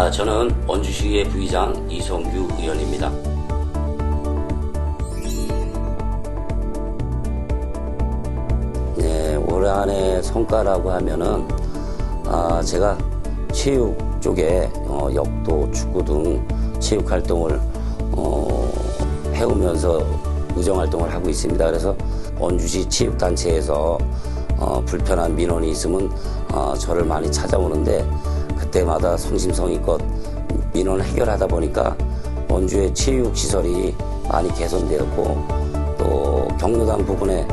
아, 저는 원주시의 부의장 이성규 의원입니다. 네, 올 한해 성과라고 하면은 아, 제가 체육 쪽에 어, 역도, 축구 등 체육 활동을 어, 해오면서 의정 활동을 하고 있습니다. 그래서 원주시 체육단체에서 어, 불편한 민원이 있으면 어, 저를 많이 찾아오는데 그때마다 성심성의껏 민원을 해결하다 보니까 원주의 체육 시설이 많이 개선되었고 또 경로당 부분에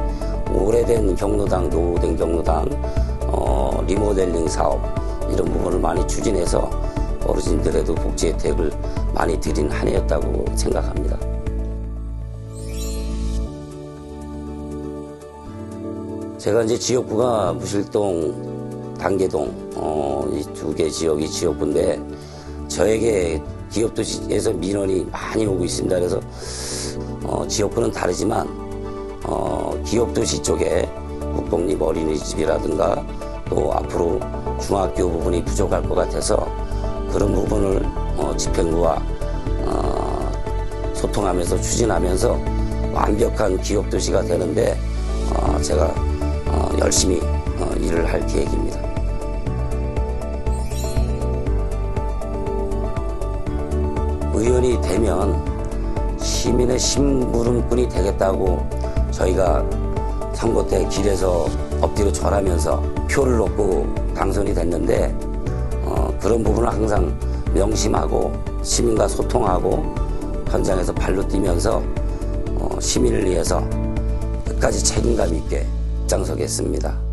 오래된 경로당, 노후된 경로당, 어, 리모델링 사업 이런 부분을 많이 추진해서 어르신들에도 복지 혜택을 많이 드린 한 해였다고 생각합니다. 제가 이제 지역구가 무실동, 단계동 어, 이 두 개 지역이 지역구인데 저에게 기업도시에서 민원이 많이 오고 있습니다. 그래서 어, 지역구는 다르지만 어, 기업도시 쪽에 국공립 어린이집이라든가 또 앞으로 중학교 부분이 부족할 것 같아서 그런 부분을 어, 집행부와 어, 소통하면서 추진하면서 완벽한 기업도시가 되는데 어, 제가 어, 열심히 어, 일을 할 계획입니다. 의원이 되면 시민의 심부름꾼이 되겠다고 저희가 선거 때 길에서 엎드려 절하면서 표를 놓고 당선이 됐는데 어, 그런 부분을 항상 명심하고 시민과 소통하고 현장에서 발로 뛰면서 어, 시민을 위해서 끝까지 책임감 있게 앞장서겠습니다.